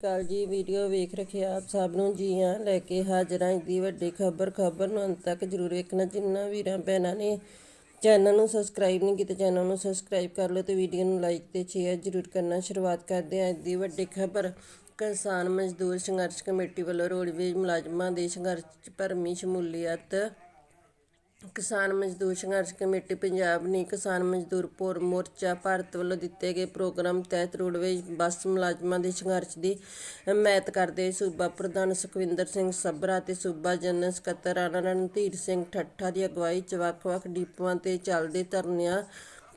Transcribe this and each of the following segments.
ਕਾਲ ਜੀ ਵੀਡੀਓ ਵੇਖ ਰੱਖੇ ਆਪ ਸਭ ਨੂੰ ਜੀਆਂ ਲੈ ਕੇ ਹਾਜ਼ਰ। ਹਾਂ ਦੀ ਵੱਡੀ ਖਬਰ ਖਬਰ ਨੂੰ ਅੰਤ ਤੱਕ ਜਰੂਰ ਵੇਖਣਾ। ਜਿੰਨਾ ਵੀਰਾਂ ਭੈਣਾਂ ਨੇ ਚੈਨਲ ਨੂੰ ਸਬਸਕ੍ਰਾਈਬ ਨਹੀਂ ਕੀਤਾ, ਚੈਨਲ ਨੂੰ ਸਬਸਕ੍ਰਾਈਬ ਕਰ ਲਓ ਤੇ ਵੀਡੀਓ ਨੂੰ ਲਾਈਕ ਤੇ ਸ਼ੇਅਰ ਜਰੂਰ ਕਰਨਾ। ਸ਼ੁਰੂਆਤ ਕਰਦੇ ਹਾਂ ਅੱਜ ਦੀ ਵੱਡੀ ਖਬਰ। ਕਿਸਾਨ ਮਜ਼ਦੂਰ ਸੰਘਰਸ਼ ਕਮੇਟੀ ਵੱਲੋਂ ਰੋਡਵੇਜ਼ ਮੁਲਾਜ਼ਮਾਂ ਦੇ ਸੰਘਰਸ਼ 'ਚ ਭਰਮੀ ਸ਼ਮੂਲੀਅਤ ਕਿਸਾਨ ਮਜ਼ਦੂਰ ਸੰਘਰਸ਼ ਕਮੇਟੀ ਪੰਜਾਬ ਨੇ ਕਿਸਾਨ ਮਜ਼ਦੂਰ ਪੋਰ ਮੋਰਚਾ ਭਾਰਤ ਵੱਲੋਂ ਦਿੱਤੇ ਗਏ ਪ੍ਰੋਗਰਾਮ ਤਹਿਤ ਰੋਡਵੇਜ਼ ਬੱਸ ਮੁਲਾਜ਼ਮਾਂ ਦੇ ਸੰਘਰਸ਼ ਦੀ ਹਮਾਇਤ ਕਰਦੇ ਹੋਏ ਸੂਬਾ ਪ੍ਰਧਾਨ ਸੁਖਵਿੰਦਰ ਸਿੰਘ ਸੱਭਰਾ ਅਤੇ ਸੂਬਾ ਜਨਰਲ ਸਕੱਤਰ ਰਾਣਾ ਰਣਧੀਰ ਸਿੰਘ ਠੱਠਾ ਦੀ ਅਗਵਾਈ 'ਚ ਵੱਖ-ਵੱਖ ਡਿਪੂਆਂ ਤੇ ਚੱਲਦੇ ਧਰਨਿਆਂ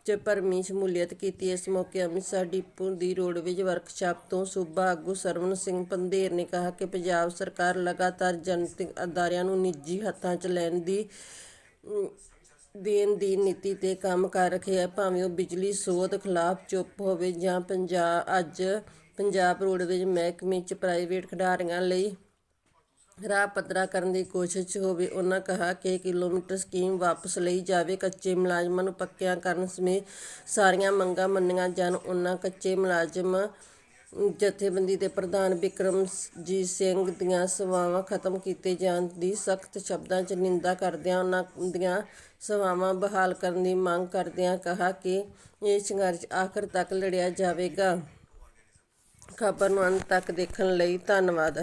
'ਚ ਭਰਮੀ ਸ਼ਮੂਲੀਅਤ ਕੀਤੀ। ਇਸ ਮੌਕੇ ਅੰਮ੍ਰਿਤਸਰ ਡਿਪੂ ਦੀ ਰੋਡਵੇਜ਼ ਵਰਕਸ਼ਾਪ ਤੋਂ ਸੂਬਾ ਆਗੂ ਸਰਵਨ ਸਿੰਘ ਪੰਧੇਰ ਨੇ ਕਿਹਾ ਕਿ ਪੰਜਾਬ ਸਰਕਾਰ ਲਗਾਤਾਰ ਜਨਤਕ ਅਦਾਰਿਆਂ ਨੂੰ ਨਿੱਜੀ ਹੱਥਾਂ 'ਚ ਲੈਣ ਦੀ ਦੇਣ ਦੀ ਨੀਤੀ ਤੇ ਕੰਮ ਕਰ ਰਹੇ ਹੈ ਭਾਵੇਂ ਉਹ ਬਿਜਲੀ ਸੋਧ ਖਿਲਾਫ ਚੁੱਪ ਹੋਵੇ ਜਾਂ ਪੰਜਾਬ ਅੱਜ ਪੰਜਾਬ ਰੋਡਵੇਜ਼ ਮਹਿਕਮੇ 'ਚ ਪ੍ਰਾਈਵੇਟ ਖਿਡਾਰੀਆਂ ਲਈ ਰਾਹ ਪੱਧਰਾ ਕਰਨ ਦੀ ਕੋਸ਼ਿਸ਼ ਹੋਵੇ, ਉਹਨਾਂ ਕਿਹਾ ਕਿ ਕਿਲੋਮੀਟਰ ਸਕੀਮ ਵਾਪਸ ਲਈ ਜਾਵੇ। ਕੱਚੇ ਮੁਲਾਜ਼ਮਾਂ ਨੂੰ ਪੱਕਿਆਂ ਕਰਨ ਸਮੇਤ ਸਾਰੀਆਂ ਮੰਗਾਂ ਮੰਨੀਆਂ ਜਾਣ, ਉਹਨਾਂ ਕੱਚੇ ਮੁਲਾਜ਼ਮ ਜਥੇਬੰਦੀ ਦੇ ਪ੍ਰਧਾਨ ਬਿਕਰਮਜੀਤ ਸਿੰਘ ਦੀਆਂ ਸੇਵਾਵਾਂ ਖਤਮ ਕੀਤੇ ਜਾਣ ਦੀ ਸਖਤ ਸ਼ਬਦਾਂ 'ਚ ਨਿੰਦਾ ਕਰਦਿਆਂ ਉਨ੍ਹਾਂ ਦੀਆਂ ਸੇਵਾਵਾਂ ਬਹਾਲ ਕਰਨ ਦੀ ਮੰਗ ਕਰਦਿਆਂ ਕਿਹਾ ਕਿ ਇਹ ਸੰਘਰਸ਼ ਆਖਰ ਤੱਕ ਲੜਿਆ ਜਾਵੇਗਾ। ਖਬਰ ਨੂੰ ਅੰਤ ਤੱਕ ਦੇਖਣ ਲਈ ਧੰਨਵਾਦ।